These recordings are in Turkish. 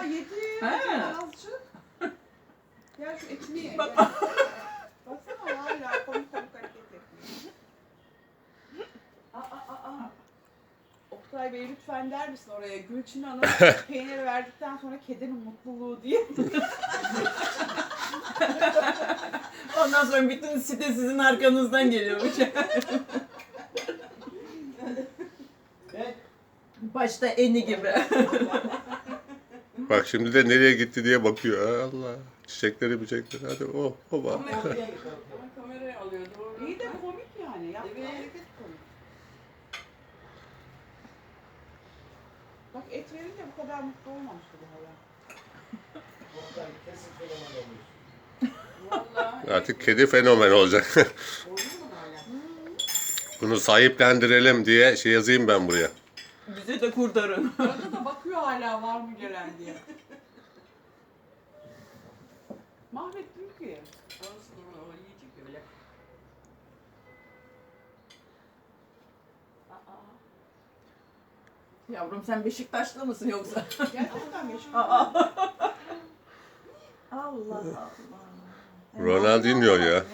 Aa yedi. Ha. Azıcık. Gel şu etini ye. gel. Baksana hala komik komik hareket yapıyor. Aa, aa, aa. Oktay Bey lütfen der misin oraya Gülçin Hanım peyniri verdikten sonra kedinin mutluluğu diye. Ondan sonra bütün site sizin arkanızdan geliyormuş. Başta eni gibi. Bak şimdi de nereye gitti diye bakıyor. Allah. Çiçekleri böcekleri. Hadi oh baba. Kameraya alıyor doğru. İyi de komik yani. Yaptığı Evet. hareket komik. Bak et verince bu kadar mutlu olmamıştı bu hala. Vallahi. Artık kedi fenomen olacak. Bunu sahiplendirelim diye şey yazayım ben buraya. Bizi de kurtarın. Arada da bakıyor hala var mı gelen diye. Mahvettim ki. Olsun o yiyecek öyle. Yavrum sen Beşiktaşlı mısın yoksa? Gerçekten. Aa. Allah Allah. Ronaldinho ya.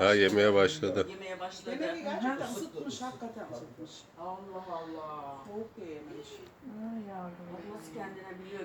Ha yemeye başladı. Yemeye başladı. Yemeği gerçekten ısıtmış, hakikaten ısıtmış. Allah Allah. Soğuk da yememiş. Ay yavrum. Nasıl kendine biliyor